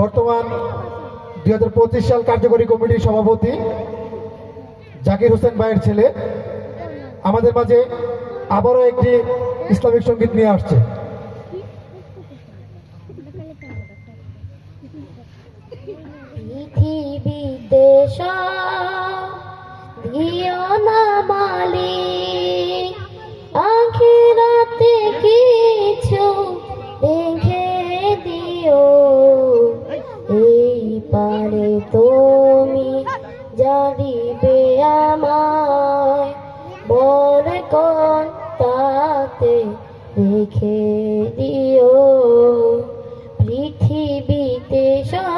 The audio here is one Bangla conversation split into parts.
বর্তমান দুই হাজার পঁচিশ সাল কার্যকরী কমিটির সভাপতি জাকির হোসেন ভাইয়ের ছেলে আমাদের মাঝে আবারও একটি ইসলামিক সংগীত নিয়ে আসছে। পৃথিবী সব আমায় বল কোন তাতে দেখে দিও। পৃথিবীতে সব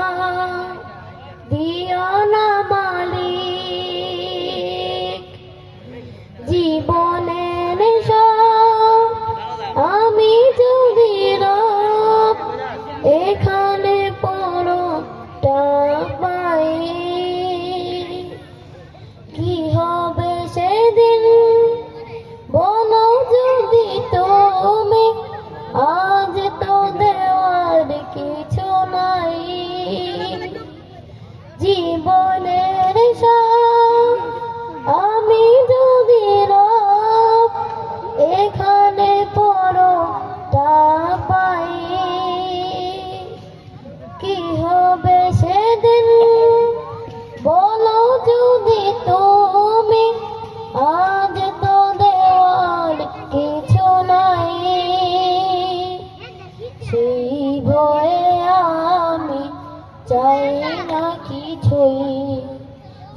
চাই না কিছুই।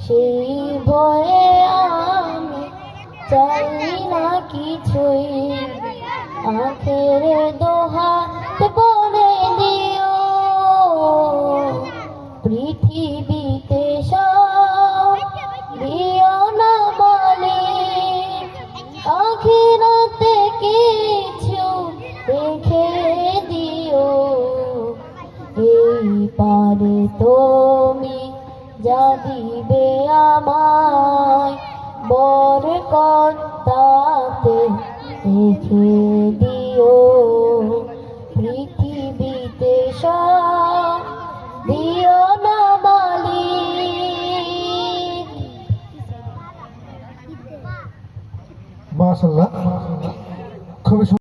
সেই ভয়ে আমি চাই না কিছুই। আখের দোহাত তুমি যা দিবে আমায় বর কর্তাতে দেখে দিও। পৃথিবীতে সব দিও না মালিক। মাশাল্লাহ খুবই